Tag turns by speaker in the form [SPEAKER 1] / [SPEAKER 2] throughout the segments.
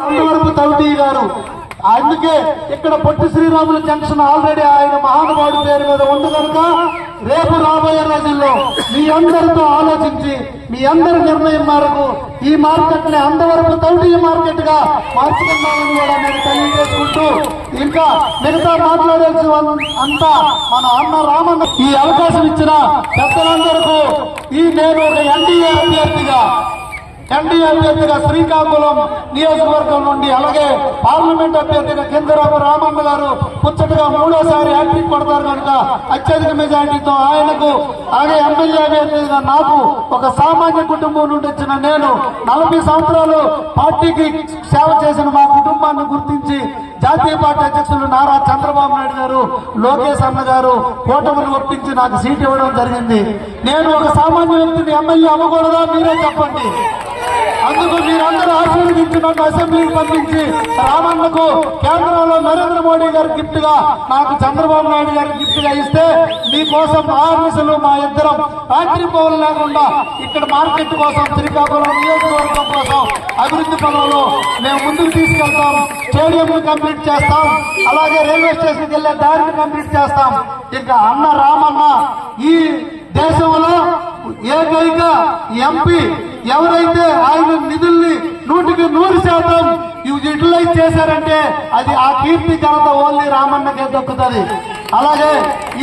[SPEAKER 1] అందవరపు తౌటి గారు. అందుకే ఇక్కడ పొట్టి శ్రీరాముల జంక్షన్ ఆల్రెడీ ఆయన మహానుభావుడి పేరు మీద ఉంది కనుక రేపు రాబోయే రోజుల్లో మీ అందరితో ఆలోచించి మీ అందరి నిర్ణయం మేరకు ఈ మార్కెట్ని అందవరపు తౌటి మార్కెట్గా మార్చుకున్నామని కూడా నేను తెలియజేసుకుంటూ ఇంకా మిగతా మాట్లాడాల్సిన వాళ్ళు అంతా మన అన్న రామన్న ఈ అవకాశం ఇచ్చిన పెద్దలందరికీ ఈ నేను ఒక ఎన్డీఏ అభ్యర్థిగా ఎన్డీఏ అభ్యర్థిగా శ్రీకాకుళం నియోజకవర్గం నుండి అలాగే పార్లమెంట్ అభ్యర్థిగా కిందరాపు రామన్న గారు ముచ్చటగా మూడోసారి హ్యాట్రిక్ కొడతారు కనుక అత్యధిక మెజార్టీతో ఆయనకు అలాగే ఎమ్మెల్యే అభ్యర్థిగా నాకు ఒక సామాన్య కుటుంబం నుండి వచ్చిన నేను నలభై సంవత్సరాలు పార్టీకి సేవ చేసిన మా కుటుంబాన్ని గుర్తించి జాతీయ పార్టీ అధ్యక్షులు నారా చంద్రబాబు నాయుడు గారు లోకేష్ అన్న గారు కూటమిని ఒప్పించి నాకు సీట్ ఇవ్వడం జరిగింది. నేను ఒక సామాన్య వ్యక్తిని ఎమ్మెల్యే అవ్వకూడదా? మీరే చెప్పండి. అందుకు మీరందరూ ఆశీర్వదించి నన్ను అసెంబ్లీకి పంపించి రామన్నకు కేంద్రంలో నరేంద్ర మోడీ గారి గిఫ్ట్గా నాకు చంద్రబాబు నాయుడు గారి గిఫ్ట్గా ఇస్తే మీకోసం ఆఫీసులు మా ఇద్దరం రాత్రి పనులు లేకుండా ఇక్కడ మార్కెట్ కోసం శ్రీకాకుళం నియోజకవర్గం కోసం అభివృద్ధి పనులు మేము ముందుకు తీసుకెళ్తాం. స్టేడియం కంప్లీట్ చేస్తాం. అలాగే రైల్వే స్టేషన్కి వెళ్ళే దారిని కంప్లీట్ చేస్తాం. ఇంకా అన్న రామన్న ఈ దేశంలో ఏకైక ఎంపీ ఎవరైతే ఆయన నిధుల్ని నూటికి నూరు శాతం యూటిలైజ్ చేశారంటే అది ఆ కీర్తి ఘనత ఓన్లీ రామన్నకే దక్కుతుంది. అలాగే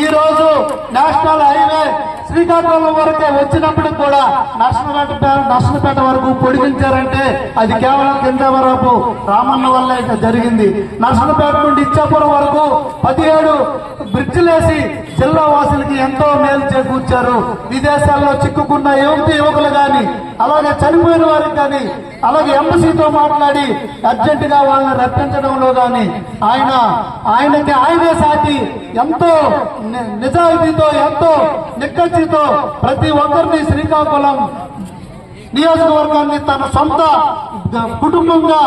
[SPEAKER 1] ఈ రోజు నేషనల్ హైవే శ్రీకాకుళం వరకే వచ్చినప్పుడు కూడా నర్సనపేట నర్సనపేట వరకు పొడిగించారంటే అది కేవలం కింద వరకు రామన్న వల్లే జరిగింది. నర్సనపేట నుండి ఇచ్చాపురం వరకు పదిహేడు బ్రిడ్జిలేసి జిల్లా వాసులకి ఎంతో మేలు చేకూర్చారు. విదేశాల్లో చిక్కుకున్న యువతి యువకులు గాని అలాగే చనిపోయిన వారికి కానీ అలాగే ఎంబసీతో మాట్లాడి అర్జెంట్గా వాళ్ళని రప్పించడంలో గాని ఆయన ఆయనకి ఆయనే సాటి ఎంతో నిజాయితీతో ఎంతో నిక్కచ్చితో ప్రతి ఒక్కరిని శ్రీకాకుళం నియోజకవర్గాన్ని తన సొంత కుటుంబంగా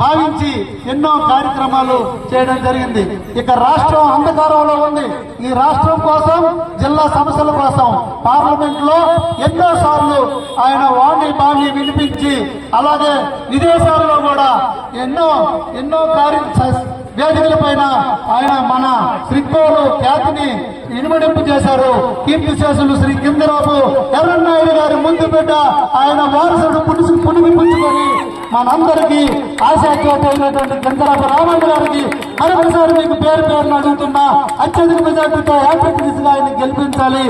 [SPEAKER 1] భావించి ఎన్నో కార్యక్రమాలు చేయడం జరిగింది. ఇక రాష్ట్రం అంధకారంలో ఉంది. ఈ రాష్ట్రం కోసం జిల్లా సమస్యల కోసం పార్లమెంట్లో ఎన్నో సార్లు ఆయన వాణి బాణి వినిపించి అలాగే విదేశాల్లో కూడా ఎన్నో ఎన్నో కార్య వేదికల పైన ఆయన మన శ్రీకోలు ఖ్యాతిని ఇనుమడింపు చేశారు. కీర్తి శేషులు శ్రీ కిందరాపు ఎర్రన్నాయుడు గారి ముందు బిడ్డ ఆయన వారసుడు పులుసు పులిమి పుచ్చుకొని మనందరికీ ఆశాఖ్యాతైనటువంటి కిందరాపు రామన్న గారికి మరొకసారి మీకు పేరు పేరును అడుగుతున్నా. అత్యధిక మెజార్టీతో యాత్రిక దిశగా ఆయన గెలిపించాలి.